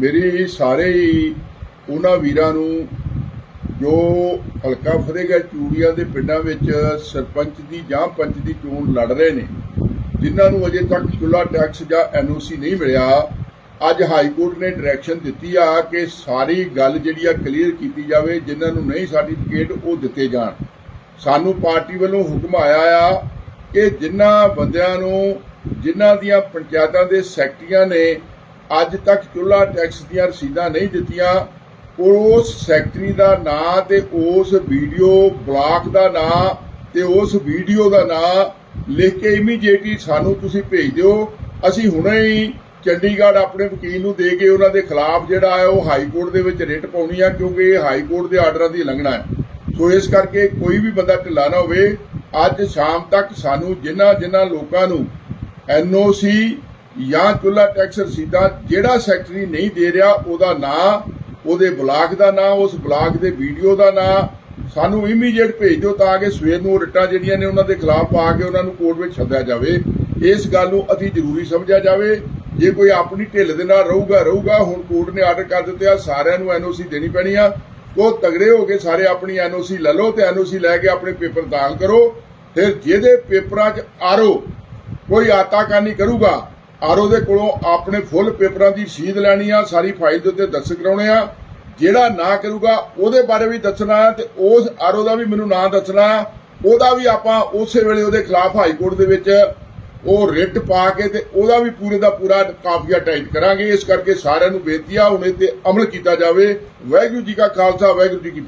ਮੇਰੀ ਸਾਰੇ ਹੀ ਉਹਨਾਂ ਵੀਰਾਂ ਨੂੰ ਜੋ ਹਲਕਾ ਫਤਿਹਗੜ੍ਹ ਚੂੜੀਆਂ ਦੇ ਪਿੰਡਾਂ ਵਿੱਚ ਸਰਪੰਚ ਦੀ ਜਾਂ ਪੰਚ ਦੀ ਚੋਣ ਲੜ ਰਹੇ ਨੇ, ਜਿਨ੍ਹਾਂ ਨੂੰ ਅਜੇ ਤੱਕ ਚੁੱਲਾ ਟੈਕਸ ਜਾਂ ਐਨਓਸੀ ਨਹੀਂ ਮਿਲਿਆ, ਅੱਜ ਹਾਈ ਕੋਰਟ ਨੇ ਡਾਇਰੈਕਸ਼ਨ ਦਿੱਤੀ ਆ ਕਿ ਸਾਰੀ ਗੱਲ ਜਿਹੜੀ ਆ ਕਲੀਅਰ ਕੀਤੀ ਜਾਵੇ, ਜਿਨ੍ਹਾਂ ਨੂੰ ਨਹੀਂ ਸਰਟੀਫਿਕੇਟ ਉਹ ਦਿੱਤੇ ਜਾਣ। ਸਾਨੂੰ ਪਾਰਟੀ ਵੱਲੋਂ ਹੁਕਮ ਆਇਆ ਆ ਕਿ ਜਿਨ੍ਹਾਂ ਬੰਦਿਆਂ ਨੂੰ, ਜਿਨ੍ਹਾਂ ਦੀਆਂ ਪੰਚਾਇਤਾਂ ਦੇ ਸੈਕਟਰੀਆਂ ਨੇ ਅੱਜ ਤੱਕ ਚੁੱਲਾ ਟੈਕਸ ਦੀਆਂ ਰਸੀਦਾਂ ਨਹੀਂ ਦਿੱਤੀਆਂ। ਉਸ ਸੈਕਟਰੀ ਦਾ ਨਾਂ ਤੇ ਉਸ ਵੀਡੀਓ ਬਲਾਕ ਦਾ ਨਾਂ ਤੇ ਉਸ ਵੀਡੀਓ ਦਾ ਨਾਂ ਲਿਖ ਕੇ ਇਮੀਡੀਏਟਲੀ ਸਾਨੂੰ ਤੁਸੀਂ ਭੇਜ ਦਿਓ। ਅਸੀਂ ਹੁਣੇ ਹੀ ਚੰਡੀਗੜ੍ਹ ਆਪਣੇ ਵਕੀਲ ਨੂੰ ਦੇ ਕੇ ਉਹਨਾਂ ਦੇ ਖਿਲਾਫ ਜਿਹੜਾ ਹੈ ਉਹ ਹਾਈ ਕੋਰਟ ਦੇ ਵਿੱਚ ਰਿਟ ਪਾਉਣੀ ਆ, ਕਿਉਂਕਿ ਇਹ ਹਾਈ ਕੋਰਟ ਦੇ ਆਰਡਰਾਂ ਦੀ ਉਲੰਘਣਾ ਹੈ। ਸੋ ਇਸ ਕਰਕੇ ਕੋਈ ਵੀ ਬੰਦਾ ਢਿੱਲਾ ਨਾ ਹੋਵੇ। ਅੱਜ ਸ਼ਾਮ ਤੱਕ ਸਾਨੂੰ ਜਿਨ੍ਹਾਂ ਜਿਨ੍ਹਾਂ ਲੋਕਾਂ ਨੂੰ ਐਨਓਸੀ ਜਾਂ ਚੁੱਲਾ ਟੈਕਸ ਰਸੀਦਾਂ ਜਿਹੜਾ ਸੈਕਟਰੀ ਨਹੀਂ ਦੇ ਰਿਹਾ, ਉਹਦਾ ਨਾਂ, ਉਹਦੇ ਬਲਾਕ ਦਾ ਨਾਂ, ਉਸ ਬਲਾਕ ਦੇ ਵੀਡੀਓ ਦਾ ਨਾਂ, ਸਾਨੂੰ ਇਮੀਡੀਏਟ ਭੇਜ ਦਿਓ ਤਾਂ ਕਿ ਸਵੇਰ ਨੂੰ ਉਹ ਰਿਟਾਂ ਜਿਹੜੀਆਂ ਨੇ ਉਹਨਾਂ ਦੇ ਖਿਲਾਫ ਪਾ ਕੇ ਉਹਨਾਂ ਨੂੰ ਕੋਰਟ ਵਿੱਚ ਸੱਦਿਆ ਜਾਵੇ। ਇਸ ਗੱਲ ਨੂੰ ਅਤੀ ਜ਼ਰੂਰੀ ਸਮਝਿਆ ਜਾਵੇ। ਜੇ ਕੋਈ ਆਪਣੀ ਢਿੱਲ ਦੇ ਨਾਲ ਰਹੂਗਾ ਰਹੂਗਾ, ਹੁਣ ਕੋਰਟ ਨੇ ਆਰਡਰ ਕਰ ਦਿੱਤੇ ਆ, ਸਾਰਿਆਂ ਨੂੰ ਐਨਓਸੀ ਦੇਣੀ ਪੈਣੀ ਆ। ਉਹ ਤਗੜੇ ਹੋ ਕੇ ਸਾਰੇ ਆਪਣੀ ਐਨਓਸੀ ਲੈ ਲਓ ਤੇ ਐਨਓਸੀ ਲੈ ਕੇ ਆਪਣੇ ਪੇਪਰ ਦਾਖਲ ਕਰੋ। ਫਿਰ ਜਿਹਦੇ ਪੇਪਰਾਂ 'ਚ ਆਰੋ ਕੋਈ ਆਤਾਕਾਨੀ ਕਰੂਗਾ ਆਰਓ ਦੇ ਕੋਲੋਂ ਆਪਣੇ ਫੁੱਲ ਪੇਪਰਾਂ ਦੀ ਸ਼ੀਦ ਲੈਣੀ ਆ, ਸਾਰੀ ਫਾਈਲ ਦੇ ਉੱਤੇ ਦਰਜ ਕਰਾਉਣੇ ਆ। ਜਿਹੜਾ ਨਾ ਕਰੂਗਾ, ਉਹਦੇ ਬਾਰੇ ਵੀ ਦੱਸਣਾ ਹੈ ਤੇ ਉਸ ਆਰਓ ਦਾ ਵੀ ਮੈਨੂੰ ਨਾਂ ਦੱਸਣਾ ਉਹਦਾ ਵੀ ਆਪਾਂ ਉਸੇ ਵੇਲੇ ਉਹਦੇ ਖਿਲਾਫ ਹਾਈ ਕੋਰਟ ਦੇ ਵਿੱਚ ਉਹ ਰਿਟ ਪਾ ਕੇ ਤੇ ਉਹਦਾ ਵੀ ਪੂਰੇ ਦਾ ਪੂਰਾ ਕਾਫੀਆ ਟਾਈਪ ਕਰਾਂਗੇ। ਇਸ ਕਰਕੇ ਸਾਰਿਆਂ ਨੂੰ ਬੇਨਤੀ ਆ, ਹੁਣ ਇਹ ਤੇ ਅਮਲ ਕੀਤਾ ਜਾਵੇ। ਵਾਹਿਗੁਰੂ ਜੀ ਕਾ ਖਾਲਸਾ, ਵਾਹਿਗੁਰੂ ਜੀ ਕੀ